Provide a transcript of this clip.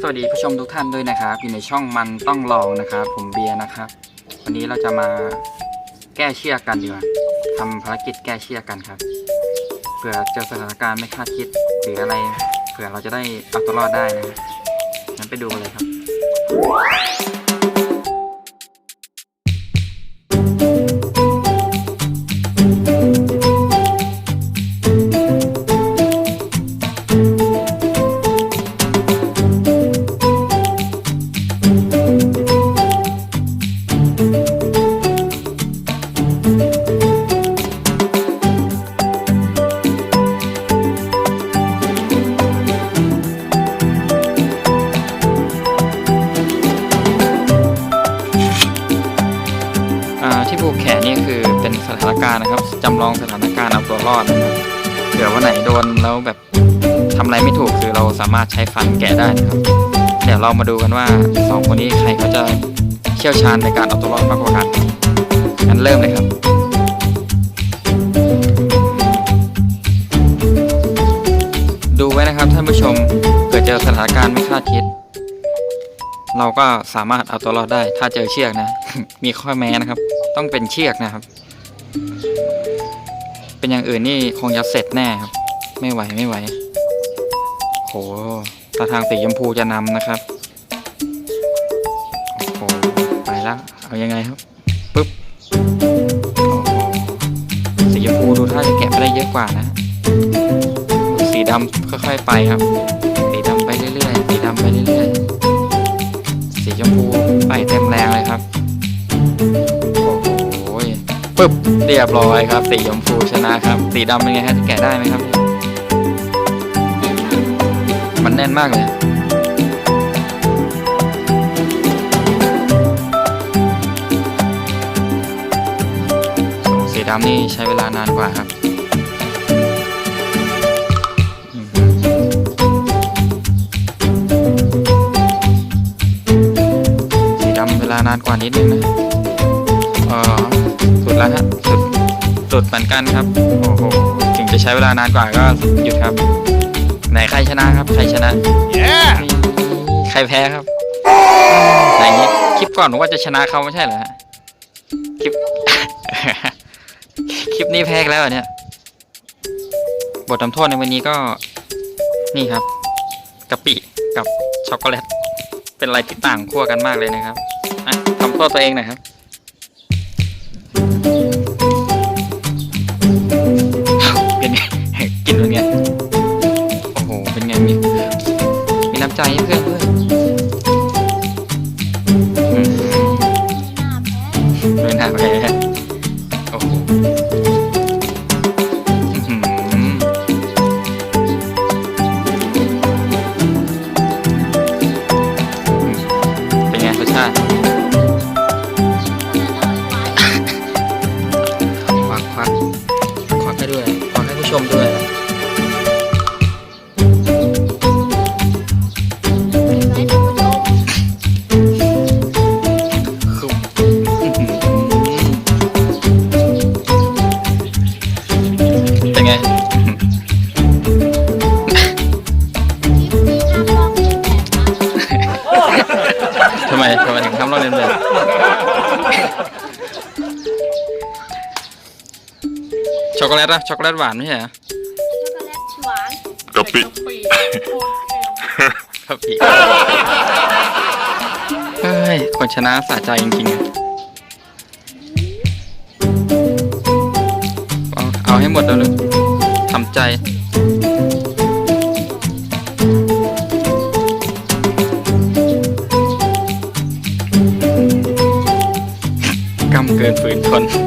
สวัสดีผู้ชมทุกท่านด้วยนะครับ อยู่ในช่องมันต้องลองนะครับ ผมเบียร์นะครับ วันนี้เราจะมาแก้เชือกกันดีกว่าทำภารกิจแก้เชือกกันครับเผื่อเจอสถานการณ์ไม่คาดคิดหรืออะไรเผื่อเราจะได้เอาตัวรอดได้นะงั้นไปดูกันเลยครับ นี่คือเป็นสถานการณ์นะครับจำลองสถานการณ์เอาตัวรอดนะครับเผื่อวันไหนโดนแล้วแบบทำอะไรไม่ถูกคือเราสามารถใช้ฟันแกะได้นะครับเดี๋ยวเรามาดูกันว่าสองคนนี้ใครเขาจะเชี่ยวชาญในการเอาตัวรอดมากกว่ากันงั้นเริ่มเลยครับดูไว้นะครับท่านผู้ชมเกิดเจอสถานการณ์ไม่คาดคิด เราก็สามารถเอาตัวรอดได้ ถ้าเจอเชือกนะ มีข้อแม้นะครับ ต้องเป็นเชือกนะครับ เป็นอย่างอื่นนี่คงจะเสร็จแน่ครับ ไม่ไหวไม่ไหวโหตาทางสีชมพูจะนำนะครับโอ้โหไปแล้วเอายังไงครับปึ๊บสีชมพูดูท่าจะแกะไปได้เยอะกว่านะ สีดำค่อยๆไปครับ สีดำไปเรื่อยๆสีดำไปเรื่อยๆสีชมพูไปเต็มแรงเลยครับ ปึ๊บเรียบร้อยครับ สีชมพูชนะครับ สีดำเป็นไงฮะจะแกะได้ไหมครับ มันแน่นมากเลยสีดำนี่ใช้เวลานานกว่าครับสีดำเวลานานกว่านิดนึงนะเออ แล้วฮะสุดสุดเหมือนกันครับโอ้โหถึงจะใช้เวลานานกว่าก็หยุดครับ ไหนใครชนะครับ ใครชนะ Yeah! ใครแพ้ครับไหนนี้คลิปก่อนผมว่าจะชนะเขาไม่ใช่เหรอฮะคลิป คลิปนี้แพ้อีกแล้วเหรอเนี่ย บททำโทษในวันนี้ก็ นี่ครับกะปิกับช็อกโกแลตเป็นอะไรที่ต่างขั้วกันมากเลยนะครับอะทำโทษตัวเองหน่อยครับ เป็นไงกินเป็นไงโอ้โห เป็นไงมีมีน้ำใจให้เพื่อนด้วยอืมด้วยหน้าแพ้ เป็นไง ทำไมทำไมถึงทำเราเรียนแบบช็อกโกแลตอะช็อกโกแลตหวานไม่ใช่เหรอหวานกะปิครับพี่เฮ้ยคนชนะสะใจจริงๆ ให้หมดแล้วเลยทำใจกำเกินฝืนทน